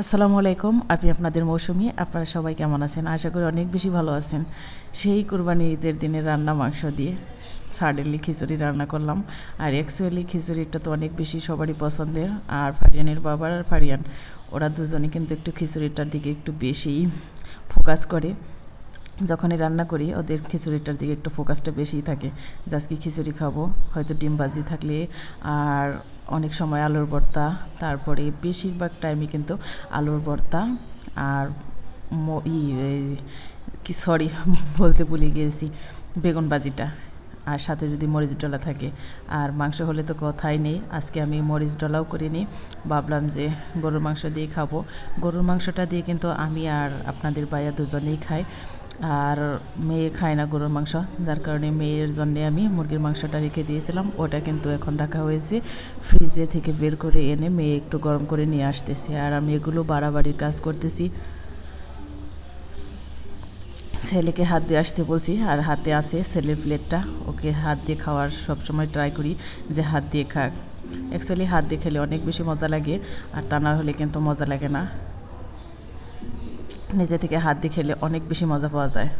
আসসালামু আলাইকুম। আপনি আপনাদের মৌসুমি। আপনারা সবাই কেমন আছেন? আশা করি অনেক বেশি ভালো আছেন। সেই কোরবানি ঈদের দিনে রান্না মাংস দিয়ে সাডেনলি খিচুড়ি রান্না করলাম। আর অ্যাকচুয়ালি খিচুড়িটা তো অনেক বেশি সবারই পছন্দের। আর ফারিয়ানের বাবার আর ফারিয়ান, ওরা দুজনে কিন্তু একটু খিচুড়িটার দিকে একটু বেশি ফোকাস করে। যখনই রান্না করি, ওদের খিচুড়িটার দিকে একটু ফোকাসটা বেশিই থাকে। যে আজকে খিচুড়ি খাব, হয়তো ডিম ভাজি থাকলে, আর অনেক সময় আলুর ভর্তা, তারপরে বেশিরভাগ টাইমে কিন্তু আলুর ভর্তা, আর ই কি সরি বলতে ভুলে গিয়েছি, বেগুন ভাজিটা, আর সাথে যদি মরিচ ডলা থাকে। আর মাংস হলে তো কথাই নেই, আজকে আমি মরিচ ডলাও করে নিই ভাবলাম যে গরুর মাংস দিয়ে খাব। গরুর মাংসটা দিয়ে কিন্তু আমি আর আপনাদের ভাইয়া দুজনেই খাই। আর মেয়ে খায় না গরুর মাংস, যার কারণে মেয়ের জন্যে আমি মুরগির মাংসটা রেখে দিয়েছিলাম। ওটা কিন্তু এখন রাখা হয়েছে। ফ্রিজে থেকে বের করে এনে মেয়ে একটু গরম করে নিয়ে আসতেছে। আর আমি এগুলো বাড়াবাড়ির কাজ করতেছি। ছেলেকে হাত দিয়ে আসতে বলছি, আর হাতে আছে ছেলের প্লেটটা। ওকে হাত দিয়ে খাওয়ার সব সময় ট্রাই করি যে হাত দিয়ে খাক। অ্যাকচুয়ালি হাত দিয়ে খেলে অনেক বেশি মজা লাগে, আর তা না হলে কিন্তু মজা লাগে না। নিজে থেকে হাত দিয়ে খেলে অনেক বেশি মজা পাওয়া যায়।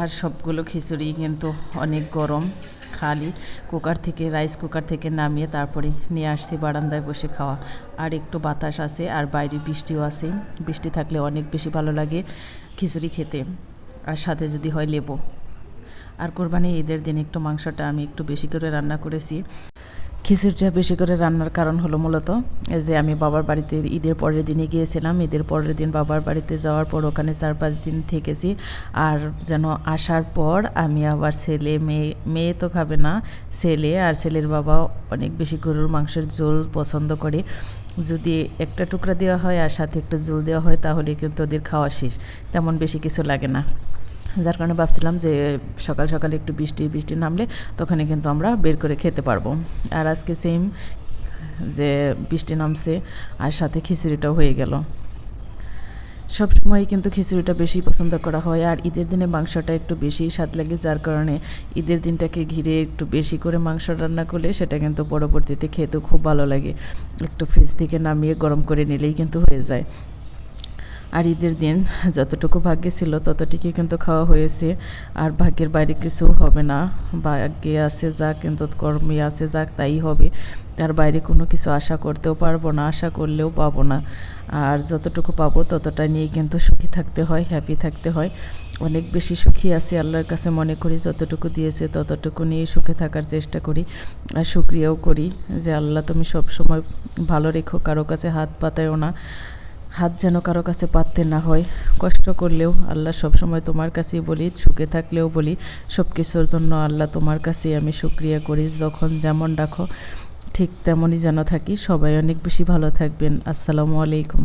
আর সবগুলো খিচুড়ি কিন্তু অনেক গরম, খালি। কুকার থেকে রাইস কুকার থেকে নামিয়ে তারপরে নিয়ে আসছি বারান্দায় বসে খাওয়া। আর একটু বাতাস আছে, আর বাইরে বৃষ্টিও আছে। বৃষ্টি থাকলে অনেক বেশি ভালো লাগে খিচুড়ি খেতে। আর সাথে যদি হয় লেবু। আর কোরবানি ঈদের দিন একটু মাংসটা আমি একটু বেশি করে রান্না করেছি। খিচুড়িটা বেশি করে রান্নার কারণ হলো মূলত যে আমি বাবার বাড়িতে ঈদের পরের দিনে গিয়েছিলাম। ঈদের পরের দিন বাবার বাড়িতে যাওয়ার পর ওখানে চার পাঁচ দিন থেকেছি। আর যেন আসার পর আমি আবার ছেলে, মেয়ে মেয়ে তো খাবে না, ছেলে আর ছেলের বাবা অনেক বেশি গরুর মাংসের ঝোল পছন্দ করে। যদি একটা টুকরা দেওয়া হয় আর সাথে একটু ঝোল দেওয়া হয় তাহলে কিন্তু ওদের খাওয়া শেষ, তেমন বেশি কিছু লাগে না। যার কারণে ভাবছিলাম যে সকাল সকালে একটু বৃষ্টি বৃষ্টি নামলে তখনই কিন্তু আমরা বের করে খেতে পারব। আর আজকে সেম যে বৃষ্টি নামছে আর সাথে খিচুড়িটাও হয়ে গেল। সবসময় কিন্তু খিচুড়িটা বেশি পছন্দ করা হয় আর ঈদের দিনে মাংসটা একটু বেশি স্বাদ লাগে, যার কারণে ঈদের দিনটাকে ঘিরে একটু বেশি করে মাংস রান্না করলে সেটা কিন্তু পরবর্তীতে খেতেও খুব ভালো লাগে। একটু ফ্রিজ থেকে নামিয়ে গরম করে নিলেই কিন্তু হয়ে যায়। আর ঈদের দিন যতটুকু ভাগ্যে ছিল ততটুকুই কিন্তু খাওয়া হয়েছে। আর ভাগ্যের বাইরে কিছু হবে না। ভাগ্যে আছে যাক, কিন্তু কর্মে আছে যাক, তাই হবে। তার বাইরে কোনো কিছু আশা করতেও পারব না, আশা করলেও পাবো না। আর যতটুকু পাবো ততটা নিয়ে কিন্তু সুখী থাকতে হয় হ্যাপি থাকতে হয়। অনেক বেশি সুখী আছি আল্লাহর কাছে মনে করি, যতটুকু দিয়েছে ততটুকু নিয়ে সুখে থাকার চেষ্টা করি। আর সুক্রিয়াও করি যে আল্লাহ তুমি সব সময় ভালো রেখো, কারও কাছে হাত পাতায়ও না। হাত যেন কারও কাছে পাততে না হয়। কষ্ট করলেও আল্লাহ সবসময় তোমার কাছেই বলি, সুখে থাকলেও বলি সব কিছুর জন্য আল্লাহ তোমার কাছেই আমি সুক্রিয়া করি। যখন যেমন রাখো ঠিক তেমনই যেন থাকি। সবাই অনেক বেশি ভালো থাকবেন। আসসালামু আলাইকুম।